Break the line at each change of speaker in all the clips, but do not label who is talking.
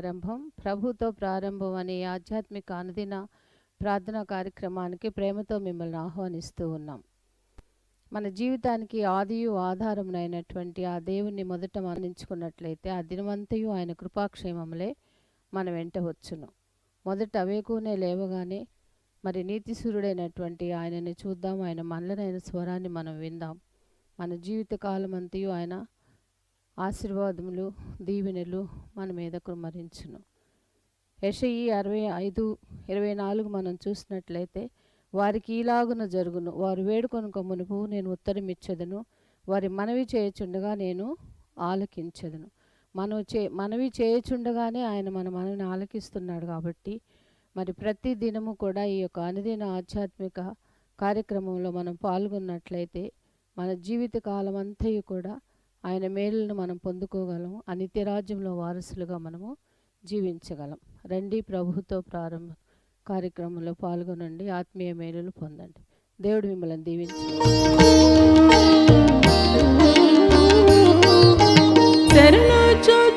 ప్రారంభం. ప్రభుతో ప్రారంభం అనే ఆధ్యాత్మిక అనుదిన ప్రార్థనా కార్యక్రమానికి ప్రేమతో మిమ్మల్ని ఆహ్వానిస్తూ ఉన్నాం. మన జీవితానికి ఆదియు ఆధారమునైనటువంటి ఆ దేవుణ్ణి మొదట మరణించుకున్నట్లయితే ఆ దినమంతయు ఆయన కృపాక్షేమములే మన వెంట వచ్చును. మొదట అవేకునే లేవగానే మరి నీతిసూరుడైనటువంటి ఆయనని చూద్దాం. ఆయన మనలనైన స్వరాన్ని మనం విందాం. మన జీవిత కాలమంతయు అంతయు ఆయన ఆశీర్వాదములు దీవెనలు మన మీద కుమరించును యషయి అరవై ఐదు ఇరవై నాలుగు మనం చూసినట్లయితే వారికి ఈలాగున జరుగును. వారు వేడుకొనుక మునుపు నేను ఉత్తరం ఇచ్చేదను వారి మనవి చేయుచుండగా నేను ఆలకించదను. మనం చే మనవి చేయుచుండగానే ఆయన మన మనవిని ఆలకిస్తున్నాడు కాబట్టి మరి ప్రతి దినము కూడా ఈ యొక్క అనుదిన ఆధ్యాత్మిక కార్యక్రమంలో మనం పాల్గొన్నట్లయితే మన జీవిత కాలం అంతయు కూడా ఆయన మేలును మనం పొందుకోగలం ఆ వారసులుగా మనము జీవించగలం. రండి ప్రభుతో ప్రారంభ కార్యక్రమంలో పాల్గొనండి. ఆత్మీయ మేలులు పొందండి. దేవుడు మిమ్మల్ని దీవించి.
శరణొచ్చొచ్చిది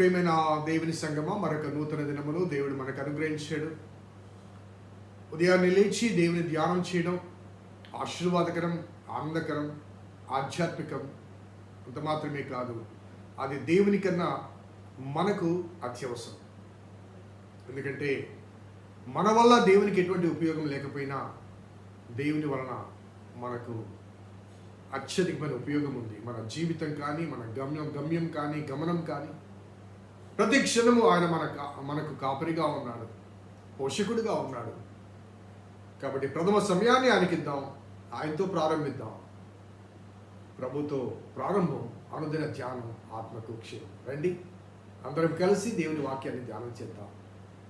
ప్రేమైన దేవుని సంగమ మరొక నూతన దినములో దేవుడు మనకు
అనుగ్రహించాడు. ఉదయాన్నే లేచి దేవుని ధ్యానం చేయడం ఆశీర్వాదకరం ఆనందకరం ఆధ్యాత్మికం అంత మాత్రమే కాదు. అది దేవుని కన్నా మనకు అత్యవసరం. ఎందుకంటే మన వల్ల దేవునికి ఎటువంటి ఉపయోగం లేకపోయినా దేవుని వలన మనకు అత్యధికమైన ఉపయోగం ఉంది. మన జీవితం కానీ మన గమ్యం గమ్యం కానీ గమనం కానీ. ప్రతి క్షణము ఆయన మన కా- మనకు కాపరిగా ఉన్నాడు పోషకుడిగా ఉన్నాడు. కాబట్టి ప్రథమ సమయాన్ని ఆయనకిద్దాం ఆయనతో ప్రారంభిద్దాం. ప్రభుతో ప్రారంభం అనుదిన ధ్యానం ఆత్మకు క్షేమం రండి అందరం కలిసి దేవుని వాక్యాన్ని ధ్యానం చేద్దాం.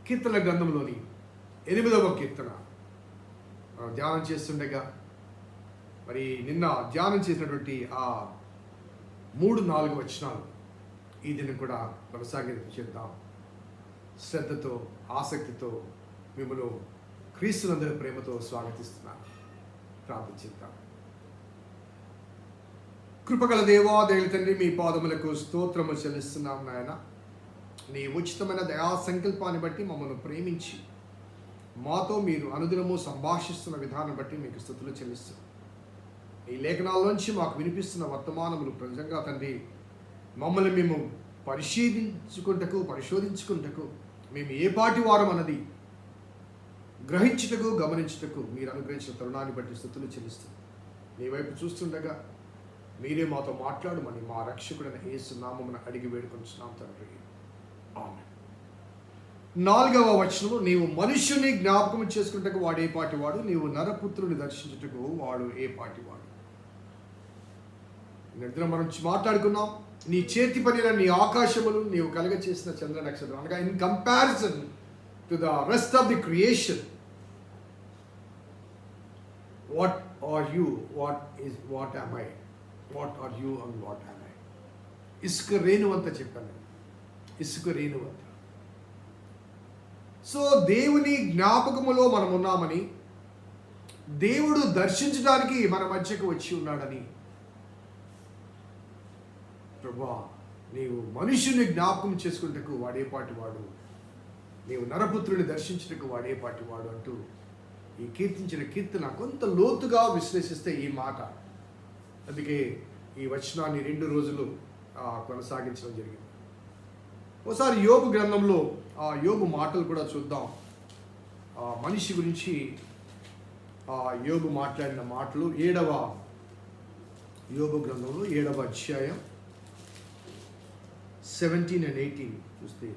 కీర్తన గ్రంథంలోని ఎనిమిదవ కీర్తన. మనం ధ్యానం చేస్తుండగా మరి నిన్న ధ్యానం చేసినటువంటి ఆ మూడు నాలుగు వచనాలు. ఈ దినం కూడా కొనసాగించేద్దాం. శ్రద్ధతో ఆసక్తితో మిమ్మల్ని క్రీస్తులందరి ప్రేమతో స్వాగతిస్తున్నాను. ప్రార్థించుద్దాం. కృపగల దేవా తండ్రి మీ పాదములకు స్తోత్రము చెల్లిస్తున్నాం నాయన. నీ ఉచితమైన దయా సంకల్పాన్ని బట్టి మమ్మల్ని ప్రేమించి మాతో మీరు అనుదినము సంభాషిస్తున్న విధానం బట్టి మీకు స్థుతులు చెల్లిస్తున్నాం. ఈ లేఖనాల్లోంచి మాకు వినిపిస్తున్న వర్తమానములు ప్రజంగా తండ్రి మమ్మల్ని మేము పరిశీలించుకుంటకు పరిశోధించుకుంటకు మేము ఏ పాటి వారం అన్నది గ్రహించుటకు గమనించుటకు మీరు అనుగ్రహించిన తరుణాన్ని బట్టి స్థుతులు చెల్లిస్తుంది మీ వైపు చూస్తుండగా మీరే మాతో మాట్లాడమని మా రక్షకుడైన యేసు నామమున అడిగి వేడుకొంచున్నాం తండ్రి. ఆమె నాలుగవ వచనము నీవు మనుష్యుని జ్ఞాపకం చేసుకుంటకు వాడు ఏ పాటి వాడు? నీవు నరపుత్రుని దర్శించుటకు వాడు ఏ పాటి వాడు? నిద్ర మనం మాట్లాడుకున్నాం. నీ చేతి పనిన నీ ఆకాశములు నీవు కలగ చేసిన చంద్ర నక్షత్రం అనగా in comparison to the rest of the creation what are you what is what am I what are you and what am I ఇసుక రేణువంత చెప్పాను ఇసుక రేణువంత. సో దేవుని జ్ఞాపకములో మనం ఉన్నామని దేవుడు దర్శించడానికి మన మధ్యకు వచ్చి ఉన్నాడని ప్రభా నీవు మనుషుని జ్ఞాపకం చేసుకుంటకు వాడేపాటి వాడు. నీవు నరపుత్రుని దర్శించుటకు వాడేపాటి వాడు అంటూ ఈ కీర్తించిన కీర్తన కొంత లోతుగా విశ్లేషిస్తే ఈ మాట. అందుకే ఈ వచనాన్ని రెండు రోజులు కొనసాగించడం జరిగింది. ఒకసారి యోగు గ్రంథంలో ఆ యోగు మాటలు కూడా చూద్దాం. ఆ మనిషి గురించి ఆ యోగు మాట్లాడిన మాటలు ఏడవ యోగు గ్రంథంలో ఏడవ అధ్యాయం. సెవెంటీన్ అండ్ ఎయిటీన్ చూస్తే.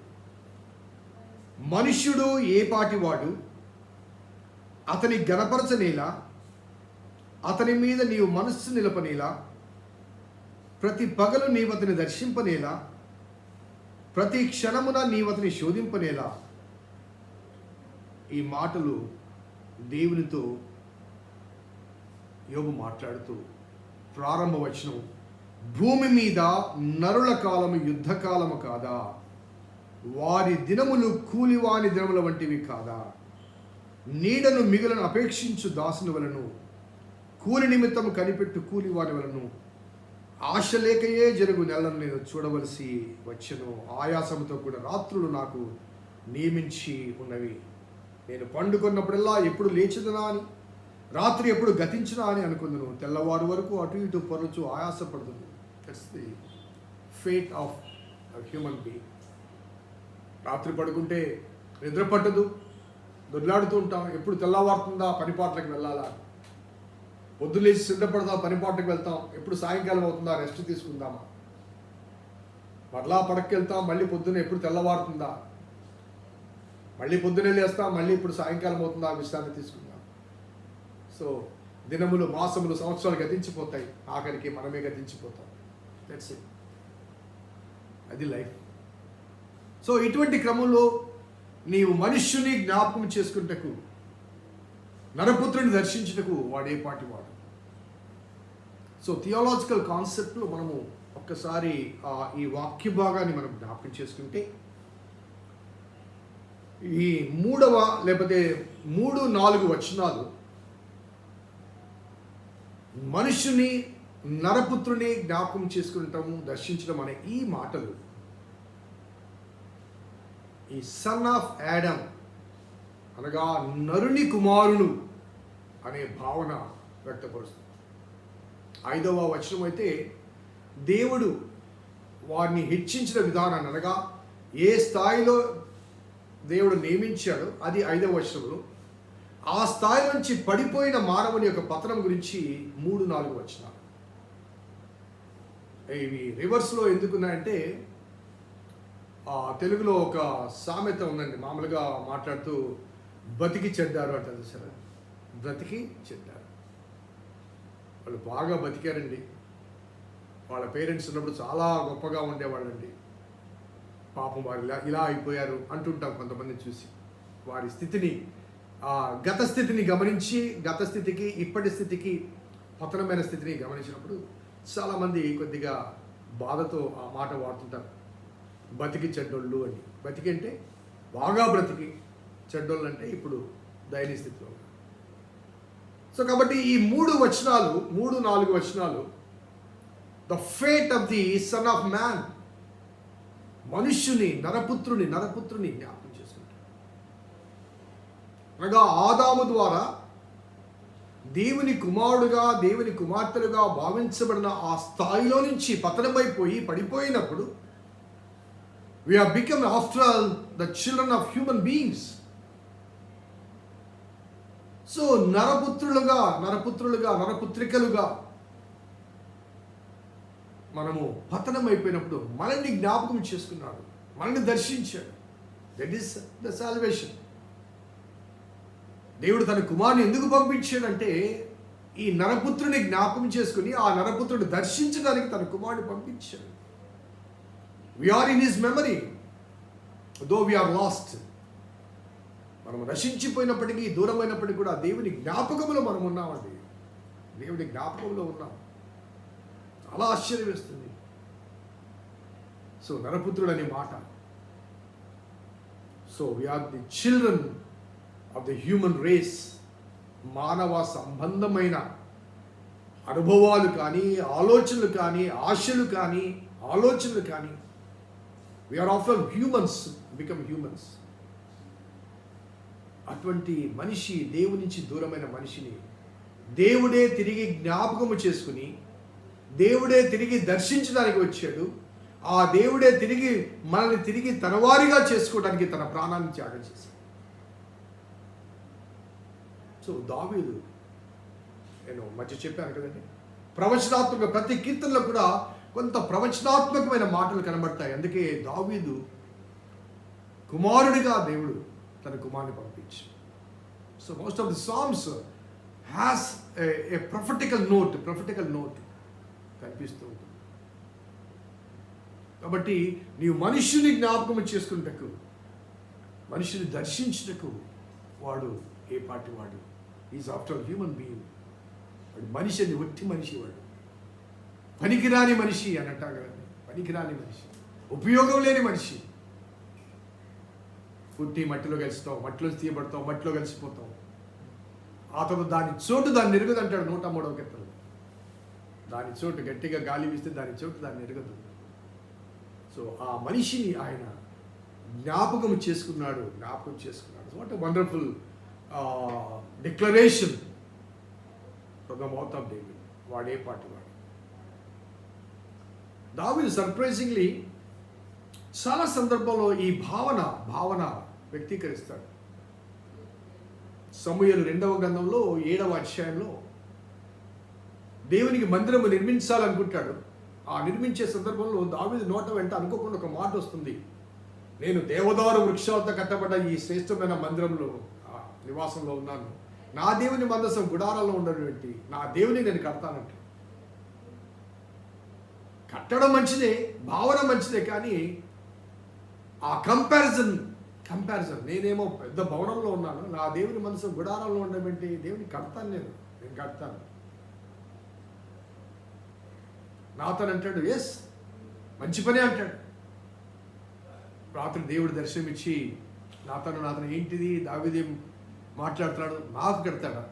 మనుష్యుడు ఏ పాటివాడు అతని గణపరచనేలా అతని మీద నీవు మనస్సు నిలపనేలా? ప్రతి పగలు నీవు అతని దర్శింపనేలా? ప్రతి క్షణమున నీవు అతని శోధింపనేలా? ఈ మాటలు దేవునితో యోగు మాట్లాడుతూ ప్రారంభ వచనం భూమి మీద నరుల కాలము యుద్ధకాలము కాదా? వారి దినములు కూలివాని దినముల వంటివి కాదా? నీడను మిగులను అపేక్షించు దాసుని వలను కూలి నిమిత్తము కనిపెట్టు కూలివాని వలను ఆశ లేకయే జరుగు నెలను నేను చూడవలసి వచ్చను. ఆయాసముతో కూడా రాత్రులు నాకు నియమించి ఉన్నవి. నేను పండుకున్నప్పుడల్లా ఎప్పుడు లేచదనా అని రాత్రి ఎప్పుడు గతించినా అని అనుకుందును తెల్లవారు వరకు అటు ఇటు పొరచు ఆయాసపడుతుంది. That's the fate of human being రాత్రి పడుకుంటే నిద్ర పట్టదు దొర్లాడుతూ ఉంటాం. ఎప్పుడు తెల్లవారుతుందా పనిపాట్లకు వెళ్ళాలా? పొద్దులేసి సిద్ధపడదాం పనిపాట్లకు వెళ్తాం. ఎప్పుడు సాయంకాలం అవుతుందా రెస్ట్ తీసుకుందామా? మరలా పడకెళ్తాం మళ్ళీ పొద్దున్న ఎప్పుడు తెల్లవారుతుందా? మళ్ళీ పొద్దునే లేస్తాం మళ్ళీ ఇప్పుడు సాయంకాలం అవుతుందా విశ్రాంతి తీసుకుందాం. సో దినములు మాసములు సంవత్సరాలు గతించిపోతాయి. ఆఖరికి మనమే గతించిపోతాం. దట్స్ ఇట్ అది లైఫ్. సో ఇటువంటి క్రమంలో నీవు మనుష్యుని జ్ఞాపకం చేసుకుంటకు నరపుత్రుని దర్శించుటకు వాడే పాటి వాడు. సో థియాలజికల్ కాన్సెప్ట్లో మనము ఒక్కసారి ఆ, ఈ వాక్య భాగాన్ని మనం జ్ఞాపకం చేసుకుంటే ఈ మూడవ లేకపోతే మూడు నాలుగు వచనాలు మనుషుని నరపుత్రుని జ్ఞాపకం చేసుకుంటాము దర్శించడం అనే ఈ మాటలు. ఈ సన్ ఆఫ్ యాడమ్ అనగా నరుని కుమారుడు అనే భావన వ్యక్తపరుస్తుంది. ఐదవ వచనం అయితే దేవుడు వారిని హెచ్చించిన విధానాన్ని అనగా ఏ స్థాయిలో దేవుడు నియమించాడో అది ఐదవ వచనంలో ఆ స్థాయి నుంచి పడిపోయిన మానవుని యొక్క పతనం గురించి మూడు నాలుగు వచనాలు. ఇవి రివర్స్లో ఎందుకున్నాయంటే ఆ, తెలుగులో ఒక సామెత ఉందండి. మామూలుగా మాట్లాడుతూ బతికి చెడ్డారు అంటారు సరే బ్రతికి చెడ్డారు. వాళ్ళు బాగా బతికారండి. వాళ్ళ పేరెంట్స్ ఉన్నప్పుడు చాలా గొప్పగా ఉండేవాళ్ళండి. పాపం వారు ఇలా ఇలా అయిపోయారు అంటుంటాం కొంతమంది చూసి. వారి స్థితిని ఆ గత స్థితిని గమనించి గత స్థితికి ఇప్పటి స్థితికి పతనమైన స్థితిని గమనించినప్పుడు చాలామంది కొద్దిగా బాధతో ఆ మాట వాడుతుంటారు. బతికి చెడ్డోళ్ళు అని. బతికి అంటే బాగా బ్రతికి చెడ్డోళ్ళు అంటే ఇప్పుడు దయనీయ స్థితిలో సో కాబట్టి ఈ మూడు వచనాలు మూడు నాలుగు వచనాలు the fate of the son of man మనుష్యుని నరపుత్రుని నరపుత్రుని జ్ఞాపకం చేసుకుంటాడు అనగా ఆదాము ద్వారా దేవుని కుమారుడుగా దేవుని కుమార్తెలుగా భావించబడిన ఆ స్థాయిలో నుంచి పతనమైపోయి పడిపోయినప్పుడు we have become after all the children of human beings. So నరపుత్రులుగా నరపుత్రులుగా నరపుత్రికలుగా మనము పతనం అయిపోయినప్పుడు మనల్ని జ్ఞాపకం చేసుకున్నాడు. మనల్ని దర్శించాడు. దట్ ఈస్ ద సాల్వేషన్ దేవుడు తన కుమారుని ఎందుకు పంపించాడంటే ఈ నరపుత్రుని జ్ఞాపకం చేసుకుని ఆ నరపుత్రుడు దర్శించడానికి తన కుమారుని పంపించాడు. We are in his memory though we are lost మనం రచించిపోయినప్పటికీ దూరమైనప్పటికీ కూడా దేవుని జ్ఞాపకంలో మనం ఉన్నామండి దేవుని జ్ఞాపకంలో ఉన్నాం. చాలా ఆశ్చర్యం వేస్తుంది. సో నరపుత్రుడు అనే మాట. So we are the children of the human race మానవ సంబంధమైన అనుభవాలు కానీ ఆలోచనలు కానీ ఆశలు కానీ ఆలోచనలు కానీ we are after humans become humans అటువంటి మనిషి దేవుని నుంచి దూరమైన మనిషిని దేవుడే తిరిగి జ్ఞాపకము చేసుకుని దేవుడే తిరిగి దర్శించడానికి వచ్చాడు. ఆ దేవుడే తిరిగి మనల్ని తిరిగి తనవారిగా చేసుకోవడానికి తన ప్రాణాన్ని త్యాగం చేశాడు. సో దావీదు నేను మధ్య చెప్పాను కదండి. ప్రవచనాత్మక ప్రతి కీర్తనలో కూడా కొంత ప్రవచనాత్మకమైన మాటలు కనబడతాయి. అందుకే దావీదు కుమారుడిగా దేవుడు తన కుమారుని పంపించి so most of the songs has a prophetical note prophetical note కనిపిస్తూ ఉంటుంది. కాబట్టి నీవు మనుషుని జ్ఞాపకం చేసుకున్నటకు మనిషిని దర్శించుటకు వాడు ఏ పాటి వాడు? ఈజ్ ఆఫ్టర్ హ్యూమన్ బీయింగ్ వాడు మనిషి అని ఒట్టి మనిషి వాడు. పనికిరాని మనిషి అని అంటాం కదండి పనికిరాని మనిషి. ఉపయోగం లేని మనిషి. పుట్టి మట్టిలో కలిసితావు మట్టిలో తీయబడతావు మట్టిలో కలిసిపోతావు. ఆ తర్వాత దాని చోటు దాన్ని ఎరగదు అంటాడు నూట మూడవ కీర్తనలో. దాని చోటు గట్టిగా గాలి వీస్తే దాని చోటు దాన్ని ఎరగదు సో ఆ మనిషిని ఆయన జ్ఞాపకం చేసుకున్నాడు జ్ఞాపకం చేసుకున్నాడు. What wonderful declaration from the mouth of David వాడే పాటి వాడు? దావిడ్ సర్ప్రైజింగ్లీ చాలా సందర్భంలో ఈ భావన భావన వ్యక్తీకరిస్తాడు. సమూహలు రెండవ గ్రంథంలో ఏడవ అధ్యాయంలో దేవునికి మందిరము నిర్మించాలనుకుంటాడు. ఆ నిర్మించే సందర్భంలో దావీదు నోట వెంట అనుకోకుండా ఒక మాట వస్తుంది. నేను దేవదారు వృక్షాలతో కట్టబడ్డ ఈ శ్రేష్టమైన మందిరంలో నివాసంలో ఉన్నాను. నా దేవుని మందసం గుడారంలో ఉన్నటువంటి నా దేవుని నేను కడతానంటే. కట్టడం మంచిదే భావన మంచిదే కానీ ఆ కంపారిజన్ కంపారిజన్ నేనేమో పెద్ద భవనంలో ఉన్నాను నా దేవుని మనసు గుడారంలో ఉండమేంటి దేవుని కడతాను నేను నేను కడతాను. నాతో అంటాడు ఎస్ మంచి పని అంటాడు. రాత్రి దేవుడు దర్శనమిచ్చి నాతను నాతను ఏంటిది? దావిదేం మాట్లాడుతున్నాడు నాకు కడతాడా?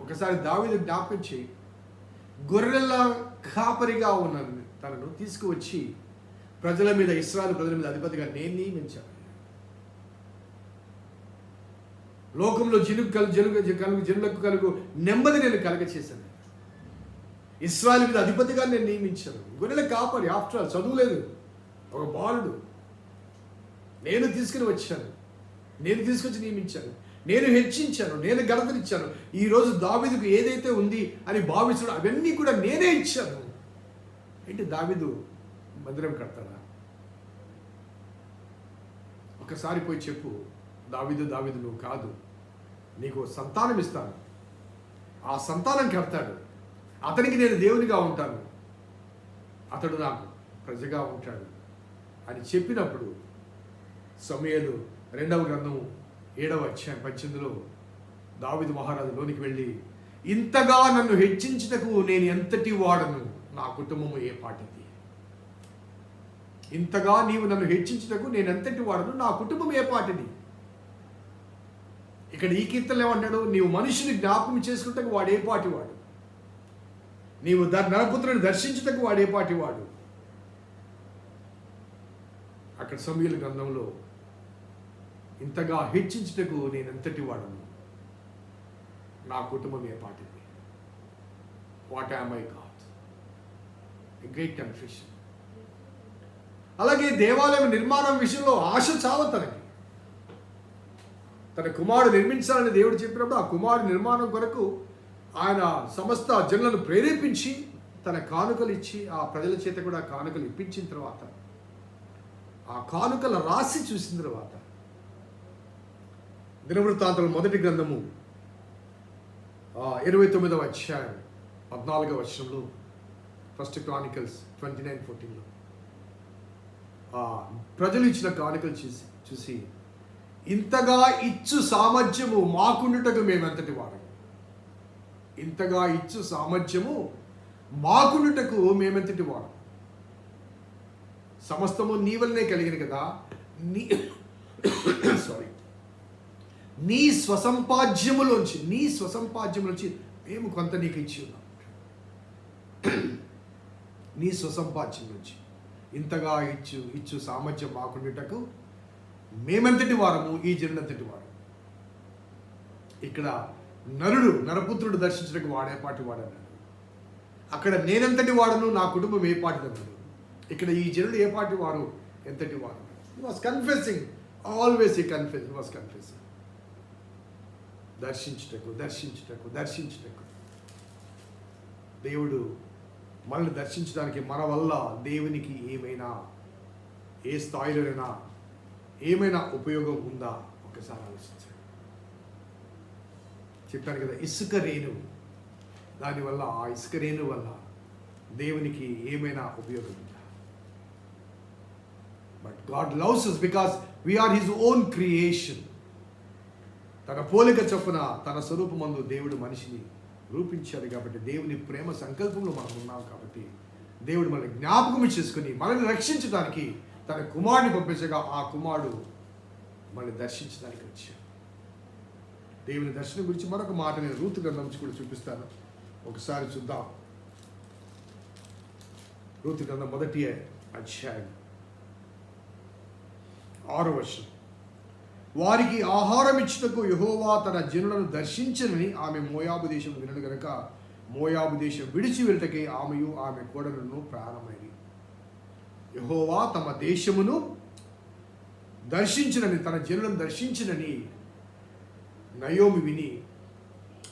ఒకసారి దావిని జ్ఞాపించి గొర్రెల కాపరిగా ఉన్న తనను తీసుకువచ్చి ప్రజల మీద ఇస్రాయల్ ప్రజల మీద అధిపతిగా నేను నియమించాను. లోకంలో జనుగు కలు జనుగు కలుగు జనులకు కలుగు నెమ్మది నేను కలగ చేశాను ఇస్రాయల్ మీద అధిపతిగా నేను నియమించాను. గొర్రెల కాపరి ఆఫ్టర్ ఆల్ చదువులేదు ఒక బాలుడు. నేను తీసుకుని వచ్చాను. నేను తీసుకొచ్చి నియమించాను. నేను హెచ్చించాను నేను గలతనిచ్చాను ఈరోజు దావిదుకు ఏదైతే ఉంది అని భావించడం అవన్నీ కూడా నేనే ఇచ్చాను. ఏంటి దావిదు మందిరం కడతాడా? ఒకసారి పోయి చెప్పు దావిదు దావిదు నువ్వు కాదు. నీకు సంతానం ఇస్తాను. ఆ సంతానం కడతాడు. అతనికి నేను దేవునిగా ఉంటాను. అతడు నాకు ప్రజగా ఉంటాడు అని చెప్పినప్పుడు సమయలు రెండవ గ్రంథము ఏడవ అధ్యాయం పద్దెనిమిదిలో దావిదు మహారాజు లోనికి వెళ్ళి ఇంతగా నన్ను హెచ్చించుటకు నేను ఎంతటి వాడను? నా కుటుంబము ఏ పాటిది? ఇంతగా నీవు నన్ను హెచ్చించుటకు నేను ఎంతటి వాడను? నా కుటుంబం ఏ పాటిది? ఇక్కడ ఈ కీర్తనలు ఏమంటాడు? నీవు మనిషిని జ్ఞాపకం చేసుకుంటకు వాడే పాటి వాడు నీవు ద- నరపుత్రుని దర్శించుటకు వాడే పాటి వాడు అక్కడ సమీల గ్రంథంలో ఇంతగా హెచ్చించుటకు నేను ఎంతటి వాడను? నా కుటుంబం ఏ పాటింది? What am I God great confusion అలాగే దేవాలయం నిర్మాణం విషయంలో ఆశ చాలా తనకి. తన కుమారుడు నిర్మించాలని దేవుడు చెప్పినప్పుడు ఆ కుమారుడు నిర్మాణం కొరకు ఆయన సమస్త జనులను ప్రేరేపించి తన కానుకలు ఇచ్చి ఆ ప్రజల చేత కూడా కానుకలు ఇప్పించిన తర్వాత ఆ కానుకల రాసి చూసిన తర్వాత దినవృత్తాంతల మొదటి గ్రంథము ఇరవై తొమ్మిదవ అధ్యాయం పద్నాలుగవ వర్షంలో ఫస్ట్ క్రానికల్స్ ట్వంటీ నైన్ ఫోర్టీన్లో ప్రజలు ఇచ్చిన కానుకలు చూసి చూసి ఇంతగా ఇచ్చు సామర్థ్యము మాకుండుటకు మేమెంతటి వారం ఇంతగా ఇచ్చు సామర్థ్యము మాకుండుటకు మేమెంతటి వారం సమస్తము నీ వల్లనే కలిగిన కదా నీ నీ స్వసంపాద్యములోంచి నీ స్వసంపాద్యములోంచి మేము కొంత నీకు ఇచ్చి ఉన్నాం. నీ స్వసంపాద్యం నుంచి ఇంతగా ఇచ్చు ఇచ్చు సామర్థ్యం మాకుండేటకు మేమెంతటి వారము ఈ జనులంతటి వారు ఇక్కడ నరుడు నరపుత్రుడు దర్శించడానికి వాడేపాటి వాడన్నాడు అక్కడ నేనెంతటి వాడను నా కుటుంబం ఏ పాటిది అన్నాడు ఇక్కడ ఈ జనుడు ఏ పాటి వారు? ఎంతటి వారు? వాస్ కన్ఫెసింగ్ ఆల్వేస్ ఈ కన్ఫెస్ వాస్ కన్ఫెసింగ్ దర్శించుటకు దర్శించుటకు దర్శించుటకు. దేవుడు మనల్ని దర్శించడానికి మన వల్ల దేవునికి ఏమైనా ఏ స్థాయిలోనైనా ఏమైనా ఉపయోగం ఉందా? ఒకసారి ఆలోచించండి. చెప్పాను కదా ఇసుక రేణు దానివల్ల ఆ ఇసుక రేణు వల్ల దేవునికి ఏమైనా ఉపయోగం ఉందా? But God loves us because we are his own creation తన పోలిక చొప్పున తన స్వరూపమందు దేవుడు మనిషిని రూపించాడు కాబట్టి దేవుని ప్రేమ సంకల్పంలో మనం ఉన్నాం కాబట్టి దేవుడు మనల్ని జ్ఞాపకం చేసుకుని మనల్ని రక్షించడానికి తన కుమారుని పంపించగా ఆ కుమారుడు మనల్ని దర్శించడానికి వచ్చాడు. దేవుని దర్శనం గురించి మరొక మాట నేను రూతు గ్రంథం నుంచి కూడా చూపిస్తాను. ఒకసారి చూద్దాం. రూతు గ్రంథం మొదటి అధ్యాయం. ఆరో వర్షం వారికి ఆహారం ఇచ్చుటకు యహోవా తన జనులను దర్శించనని ఆమె మోయాబు దేశం వినడు గనుక మోయాబు దేశం విడిచి వెళ్తకే ఆమెయు ఆమె కోడలను ప్రారంభమైంది యహోవా తమ దేశమును దర్శించినని తన జనులను దర్శించినని నయోమి విని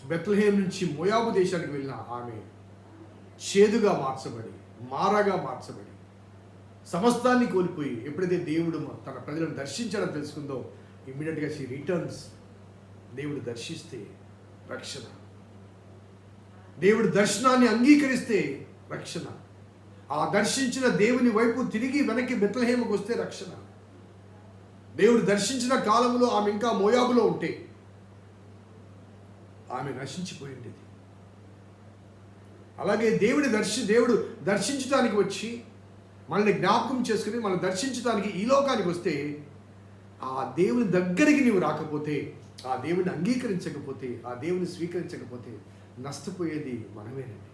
బెత్లహేం నుంచి మోయాబు దేశానికి వెళ్ళిన ఆమె చేదుగా మార్చబడి మారగా మార్చబడి సమస్తాన్ని కోల్పోయి ఎప్పుడైతే దేవుడు తన ప్రజలను దర్శించడం తెలుసుకుందో ఇమ్మీడియట్గా షీ రిటర్న్స్ దేవుడు దర్శిస్తే రక్షణ. దేవుడు దర్శనాన్ని అంగీకరిస్తే రక్షణ. ఆ దర్శించిన దేవుని వైపు తిరిగి వెనక్కి బెత్లహేమకు వస్తే రక్షణ. దేవుడు దర్శించిన కాలంలో ఆమె ఇంకా మోయాబులో ఉంటే ఆమె నశించిపోయింది అలాగే దేవుడి దర్శి దేవుడు దర్శించడానికి వచ్చి మనల్ని జ్ఞాపకం చేసుకుని మనం దర్శించడానికి ఈ లోకానికి వస్తే ఆ దేవుని దగ్గరికి నీవు రాకపోతే ఆ దేవుని అంగీకరించకపోతే ఆ దేవుని స్వీకరించకపోతే నష్టపోయేది మనమేనండి.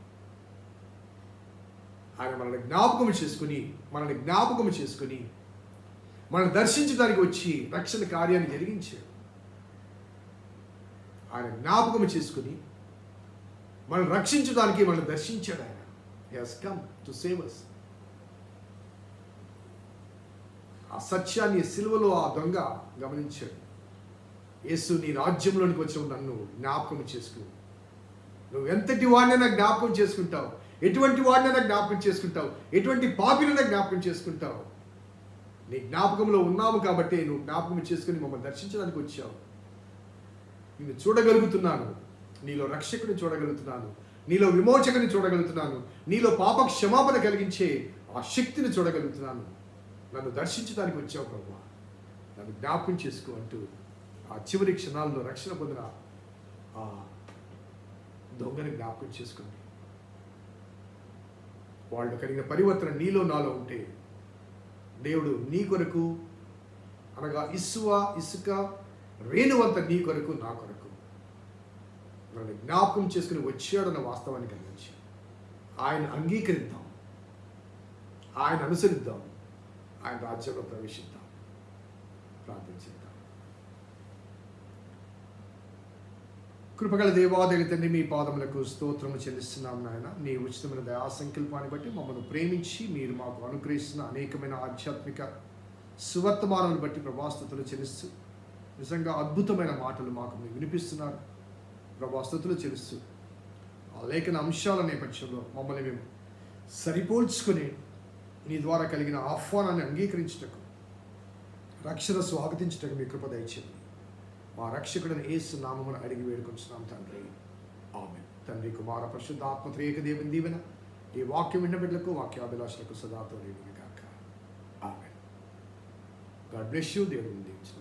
ఆయన మనల్ని జ్ఞాపకం చేసుకుని మనల్ని జ్ఞాపకం చేసుకుని మనల్ని దర్శించడానికి వచ్చి రక్షణ కార్యాన్ని జరిగించాడు. ఆయన జ్ఞాపకం చేసుకుని మనం రక్షించడానికి మనం దర్శించాడు ఆయన. He's come to save us ఆ సత్యాన్ని సిలువలో ఆ దొంగ గమనించాడు. యేసు నీ రాజ్యంలోనికి వచ్చిన నన్ను జ్ఞాపకం చేసుకుని నువ్వు ఎంతటి వాడినైనా జ్ఞాపకం చేసుకుంటావు. ఎటువంటి వాడినైనా జ్ఞాపకం చేసుకుంటావు. ఎటువంటి పాపినైనా జ్ఞాపకం చేసుకుంటావు. నీ జ్ఞాపకంలో ఉన్నాము కాబట్టి నువ్వు జ్ఞాపకం చేసుకుని మమ్మల్ని దర్శించడానికి వచ్చావు. నిన్ను చూడగలుగుతున్నాను. నీలో రక్షకుని చూడగలుగుతున్నాను. నీలో విమోచకుని చూడగలుగుతున్నాను. నీలో పాప క్షమాపణ కలిగించే ఆ శక్తిని చూడగలుగుతున్నాను. నన్ను దర్శించడానికి వచ్చావు ప్రభు. నన్ను జ్ఞాపకం చేసుకో అంటూ ఆ చివరి క్షణాల్లో రక్షణ పొందిన ఆ దొంగని జ్ఞాపకం చేసుకోండి. వాళ్ళు కలిగిన పరివర్తన నీలో నాలో ఉంటే దేవుడు నీ కొరకు అనగా ఇసువ ఇసుక రేణువంత నీ కొరకు నా కొరకు నన్ను జ్ఞాపకం చేసుకుని వచ్చాడన్న వాస్తవాన్ని కలిగించి. ఆయన అంగీకరిద్దాం. ఆయన అనుసరిద్దాం. ఆయన రాజ్యంలో ప్రవేశిద్దాం. ప్రార్థించిద్దాం. కృపగల దేవాదేవి తండ్రి మీ పాదములకు స్తోత్రము చెల్లిస్తున్నాం నాయన. మీ ఉచితమైన దయా సంకల్పాన్ని బట్టి మమ్మల్ని ప్రేమించి మీరు మాకు అనుగ్రహిస్తున్న అనేకమైన ఆధ్యాత్మిక సువర్తమానాలను బట్టి ప్రభాస్తుతులు చెల్లిస్తూ నిజంగా అద్భుతమైన మాటలు మాకు మీరు వినిపిస్తున్నారు. ప్రభాస్తుతులు చెల్లిస్తూ ఆ లేఖన అంశాల నేపథ్యంలో మమ్మల్ని మేము సరిపోల్చుకుని నీ ద్వారా కలిగిన ఆహ్వానాన్ని అంగీకరించుటకు రక్షణ స్వాగతించటకు మీ కృప దయచేది మా రక్షకుడిని ఏసు నామమును అడిగి వేడుకొంచున్నాం తండ్రి. ఆమె తండ్రి కుమార పరిశుద్ధ ఆత్మత్రేక దేవుని దీవెన ఈ వాక్యం విన్న బిడ్డలకు వాక్యాభిలాషులకు సదాతో దేవుని కాక ఆమె గాడ్ బ్లెస్ యూ. దేవుని దీవించిన